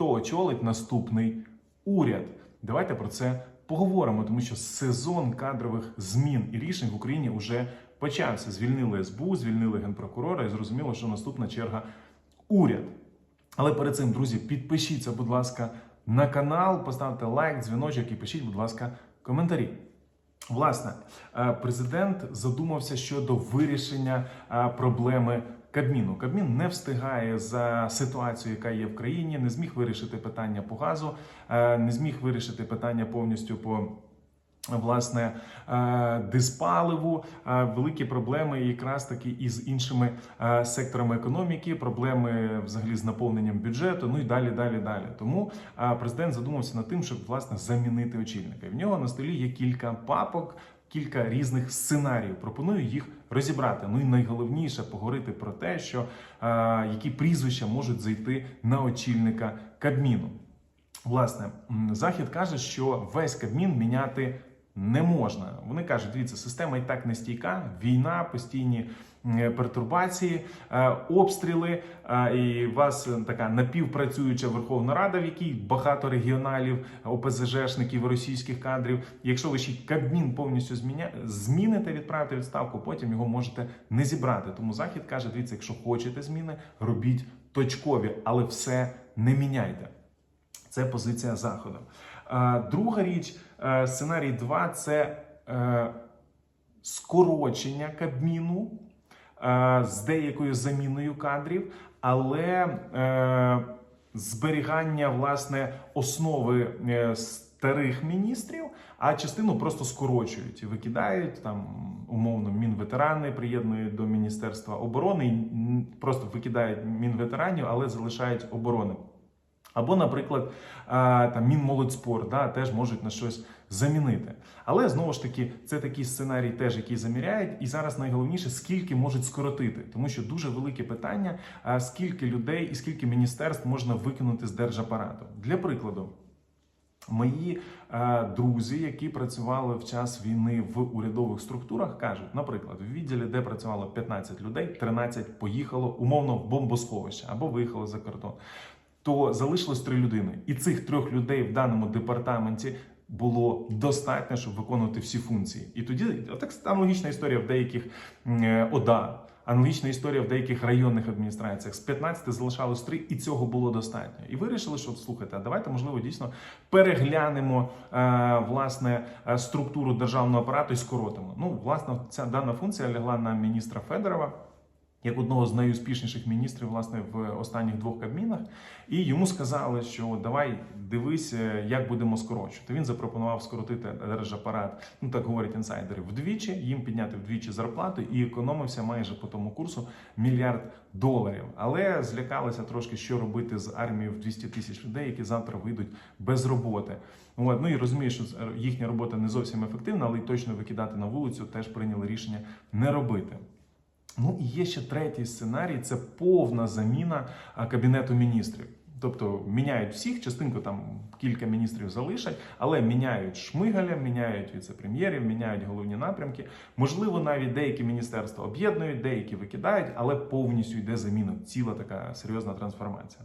хто очолить наступний уряд. Давайте про це поговоримо, тому що сезон кадрових змін і рішень в Україні вже почався. Звільнили СБУ, звільнили генпрокурора, і зрозуміло, що наступна черга уряд. Але перед цим, друзі, підпишіться, будь ласка, на канал, поставте лайк, дзвіночок і пишіть, будь ласка, коментарі. Власне, е, президент задумався щодо вирішення е, проблеми Кабміну. Кабмін не встигає за ситуацією, яка є в країні, не зміг вирішити питання по газу, е, не зміг вирішити питання повністю по. Власне, е, диспаливу, е, великі проблеми якраз таки із іншими секторами економіки, проблеми взагалі з наповненням бюджету. Ну і далі, далі, далі. Тому президент задумався над тим, щоб власне замінити очільника. І В нього на столі є кілька папок, кілька різних сценаріїв. Пропоную їх розібрати. Ну і найголовніше поговорити про те, що е, які прізвища можуть зайти на очільника Кабміну. Власне, захід каже, що весь Кабмін міняти не можна. Вони кажуть, дивіться, система і так не стійка, війна, постійні пертурбації, е, обстріли. е, І у вас е, така напівпрацююча Верховна Рада, в якій багато регіоналів, ОПЗЖшників, російських кадрів. Якщо ви ще Кабмін повністю зміните, відправите відставку, потім його можете не зібрати. Тому захід каже: дивіться, якщо хочете зміни, робіть точкові, але все не міняйте. Це позиція заходу. Е, Друга річ, е, сценарій 2 це е, скорочення Кабміну з деякою заміною кадрів, але зберігання власне основи старих міністрів, а частину просто скорочують і викидають там умовно мінветерани, приєднують до Міністерства оборони, і просто викидають мінветеранів, але залишають оборони. Або, наприклад, там Мінмолодьспорт да, теж можуть на щось замінити. Але знову ж таки, це такий сценарій, теж який заміряють. І зараз найголовніше, скільки можуть скоротити, тому що дуже велике питання: скільки людей і скільки міністерств можна викинути з держапарату. Для прикладу. Мої е, друзі, які працювали в час війни в урядових структурах, кажуть, наприклад, в відділі, де працювало 15 людей, 13 поїхало умовно в бомбосховище або виїхало за кордон. То залишилось три людини, і цих трьох людей в даному департаменті було достатньо, щоб виконувати всі функції. І тоді так аналогічна історія в деяких е, ОДА. Аналогічна історія в деяких районних адміністраціях. З 15 залишалось 3, і цього було достатньо. І вирішили, що слухайте, а давайте, можливо, дійсно переглянемо е, власне е, структуру державного апарату і скоротимо. Ну, власне, ця дана функція лягла на міністра Федорова. Як одного з найуспішніших міністрів, власне, в останніх двох кабмінах, і йому сказали, що давай дивись, е, як будемо скорочувати. Він запропонував скоротити держапарат, ну так говорять інсайдери, вдвічі, їм підняти вдвічі зарплату і економився майже по тому курсу мільярд доларів. Але злякалися трошки, що робити з армією в 200 тисяч людей, які завтра вийдуть без роботи. Ну і розумію, що їхня робота не зовсім ефективна, але й точно викидати на вулицю теж прийняли рішення не робити. Ну і є ще третій сценарій: це повна заміна кабінету міністрів. Тобто міняють всіх, частинку там кілька міністрів залишать, але міняють шмигаля, міняють віце-прем'єрів, міняють головні напрямки. Можливо, навіть деякі міністерства об'єднують, деякі викидають, але повністю йде заміна. Ціла така серйозна трансформація.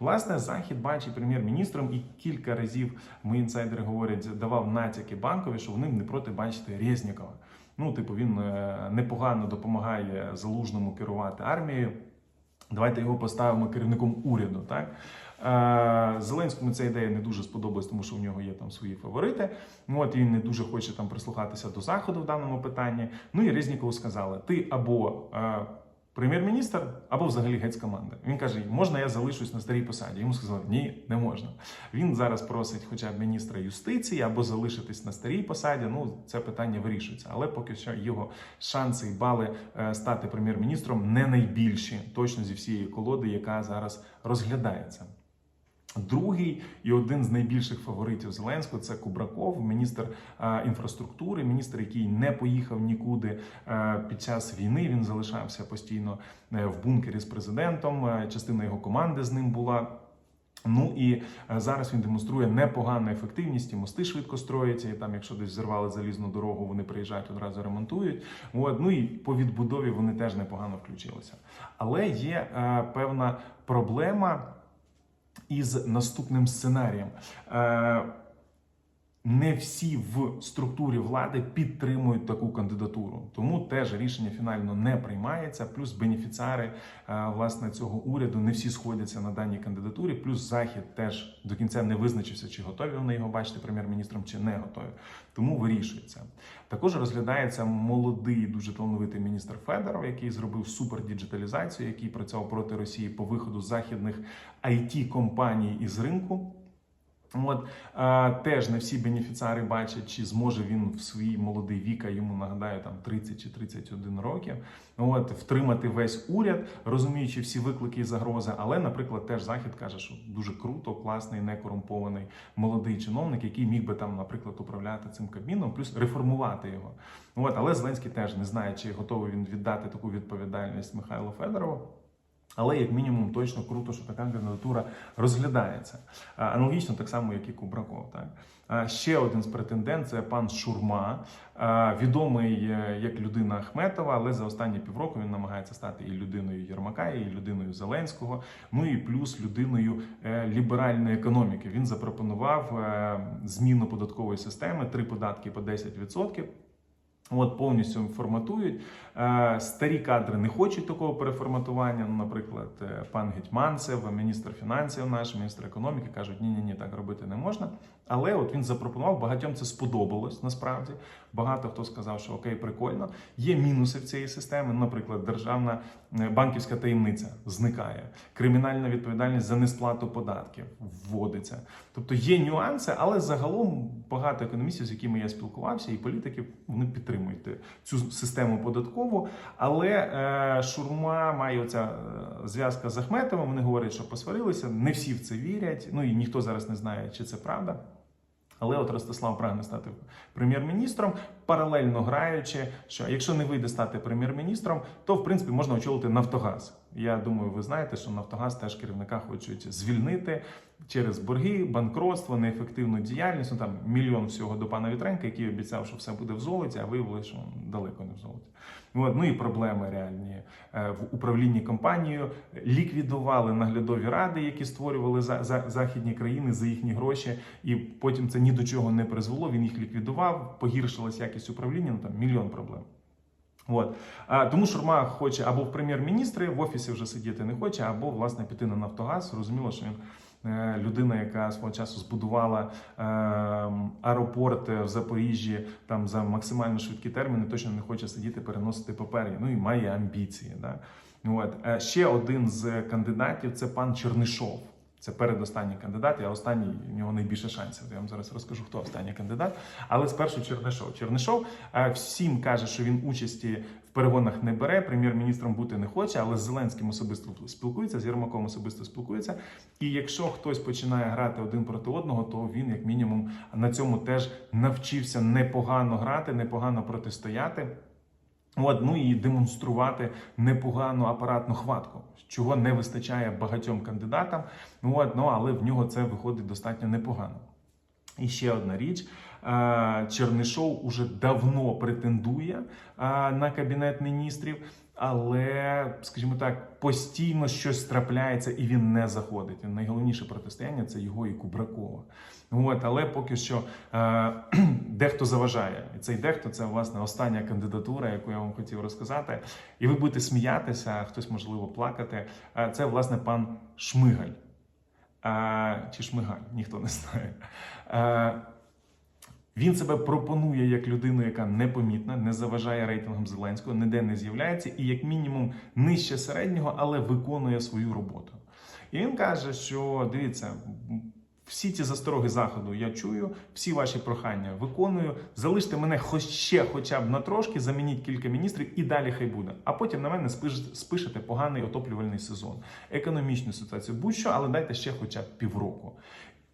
Власне, захід бачить прем'єр-міністром і кілька разів мої інсайдери говорять, давав натяки банкові, що вони не проти бачити Резнікова. Ну, типу, він е, непогано допомагає залужному керувати армією. Давайте його поставимо керівником уряду. Так Е, Зеленському ця ідея не дуже сподобалась, тому що в нього є там свої фаворити. Ну, От він не дуже хоче там прислухатися до заходу в даному питанні. Ну і Резнікову сказали: ти або е, прем'єр-міністр, або взагалі гець команда. Він каже: можна я залишусь на старій посаді? Йому сказали, ні, не можна. Він зараз просить, хоча б міністра юстиції або залишитись на старій посаді. Ну це питання вирішується. Але поки що його шанси і бали е, стати прем'єр-міністром не найбільші, точно зі всієї колоди, яка зараз розглядається. Другий і один з найбільших фаворитів Зеленського це Кубраков, міністр е, інфраструктури, міністр, який не поїхав нікуди е, під час війни. Він залишався постійно е, в бункері з президентом. Частина його команди з ним була. Ну і зараз він демонструє непогану ефективність, мости швидко строяться. І там, якщо десь зірвали залізну дорогу, вони приїжджають одразу ремонтують. От, ну і по відбудові вони теж непогано включилися. Але є е, певна проблема. Із наступним сценарієм. Не всі в структурі влади підтримують таку кандидатуру, тому теж рішення фінально не приймається. Плюс бенефіціари е, власне цього уряду не всі сходяться на даній кандидатурі. Плюс захід теж до кінця не визначився, чи готові вони його бачити прем'єр-міністром, чи не готові. Тому вирішується. Також розглядається молодий, дуже талановитий міністр Федоров, який зробив супердіджиталізацію, який працював проти Росії по виходу західних it компаній із ринку. От е, теж не всі бенефіціари бачать, чи зможе він в свій молодий вік, а йому нагадаю, там 30 чи 31 років. От втримати весь уряд, розуміючи всі виклики і загрози. Але, наприклад, теж захід каже, що дуже круто, класний, некорумпований молодий чиновник, який міг би там, наприклад, управляти цим кабіном, плюс реформувати його. От, але Зеленський теж не знає, чи готовий він віддати таку відповідальність Михайлу Федорову. Але як мінімум точно круто, що така кандидатура розглядається. Аналогічно так само, як і Кубраков. Так ще один з претендент це пан Шурма, відомий е, як людина Ахметова, але за останні півроку він намагається стати і людиною Єрмака, і людиною Зеленського. Ну і плюс людиною е, ліберальної економіки. Він запропонував е, зміну податкової системи, три податки по 10%. От повністю форматують. Е, Старі кадри не хочуть такого переформатування. Ну, наприклад, е, пан Гетьманцев, міністр фінансів, наш міністр економіки кажуть, ні, ні, ні, так робити не можна. Але от він запропонував, багатьом це сподобалось насправді. Багато хто сказав, що окей, прикольно. Є мінуси в цієї системи. Наприклад, державна е, банківська таємниця зникає, кримінальна відповідальність за несплату податків вводиться. Тобто є нюанси, але загалом багато економістів, з якими я спілкувався, і політиків вони підтримують цю систему податкову. Але е, шурма має оця е, зв'язка з Ахметовим. Вони говорять, що посварилися. Не всі в це вірять. Ну і ніхто зараз не знає, чи це правда. Але от Ростислав прагне стати прем'єр-міністром, паралельно граючи, що якщо не вийде стати прем'єр-міністром, то в принципі можна очолити Нафтогаз. Я думаю, ви знаєте, що Нафтогаз теж керівника хочуть звільнити через борги, банкротство, неефективну діяльність. Ну там мільйон всього до пана Вітренка, який обіцяв, що все буде в золоті, а виявилося, що далеко не в золоті. От, ну і проблеми реальні Е, в управлінні компанією. Ліквідували наглядові ради, які створювали за, за західні країни за їхні гроші, і потім це ні до чого не призвело. Він їх ліквідував, погіршилась якість управління. Ну там мільйон проблем. От а, тому Шурма хоче або в прем'єр-міністри в офісі вже сидіти не хоче, або власне піти на Нафтогаз. Зрозуміло, що він. е, Людина, яка свого часу збудувала е, аеропорт в Запоріжжі там за максимально швидкі терміни, точно не хоче сидіти, переносити папері. Ну і має амбіції. Да? От Е, ще один з кандидатів це пан Чернишов. Це передостанній кандидат, а останній в нього найбільше шансів. Я вам зараз розкажу, хто останній кандидат. Але спершу Чернишов. Чернишов е, всім каже, що він участі в перегонах не бере, прем'єр-міністром бути не хоче, але з Зеленським особисто спілкується, з Єрмаком особисто спілкується. І якщо хтось починає грати один проти одного, то він, як мінімум, на цьому теж навчився непогано грати, непогано протистояти. От, ну і демонструвати непогану апаратну хватку, чого не вистачає багатьом кандидатам. От, ну але в нього це виходить достатньо непогано. І ще одна річ: е, Чернишов уже давно претендує е, на кабінет міністрів, але, скажімо так, постійно щось трапляється і він не заходить. Найголовніше протистояння це його і Кубракова. От, але поки що е, дехто заважає. І цей дехто це власне остання кандидатура, яку я вам хотів розказати. І ви будете сміятися, а хтось можливо плакати. Е, це власне пан Шмигаль. Е, чи Шмигаль, ніхто не знає. Е, він себе пропонує як людину, яка непомітна, не заважає рейтингам Зеленського, ніде не з'являється, і як мінімум нижче середнього, але виконує свою роботу. І він каже, що дивіться. Всі ці застороги заходу я чую, всі ваші прохання виконую. Залиште мене хоч ще, хоча б на трошки, замініть кілька міністрів і далі хай буде. А потім на мене спишете поганий отоплювальний сезон, економічну ситуацію, будь-що, але дайте ще хоча б півроку.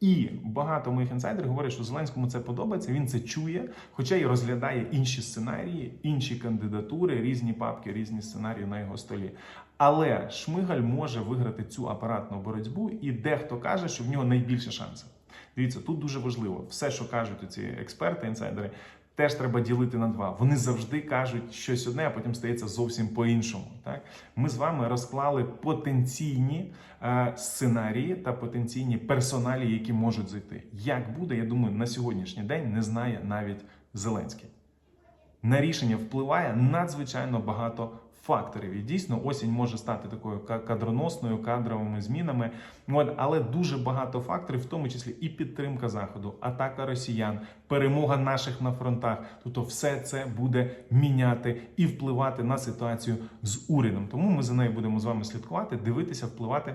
І багато моїх інсайдерів говорять, що Зеленському це подобається. Він це чує, хоча й розглядає інші сценарії, інші кандидатури, різні папки, різні сценарії на його столі. Але Шмигаль може виграти цю апаратну боротьбу, і дехто каже, що в нього найбільше шансів. Дивіться, тут дуже важливо все, що кажуть ці експерти, інсайдери. Теж треба ділити на два. Вони завжди кажуть щось одне, а потім стається зовсім по-іншому. Так ми з вами розклали потенційні е, сценарії та потенційні персоналі, які можуть зайти. Як буде, я думаю, на сьогоднішній день не знає навіть Зеленський. На рішення впливає надзвичайно багато факторів. І дійсно осінь може стати такою кадроносною кадровими змінами. Але дуже багато факторів, в тому числі і підтримка заходу, атака росіян, перемога наших на фронтах. Тобто, все це буде міняти і впливати на ситуацію з урядом. Тому ми за нею будемо з вами слідкувати, дивитися, впливати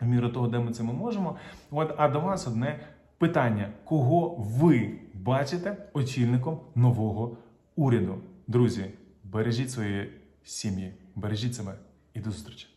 в міру того, де ми це ми можемо. От, а до вас одне питання: кого ви бачите очільником нового уряду? Друзі, бережіть свої сім'ї, бережіть себе і до зустрічі.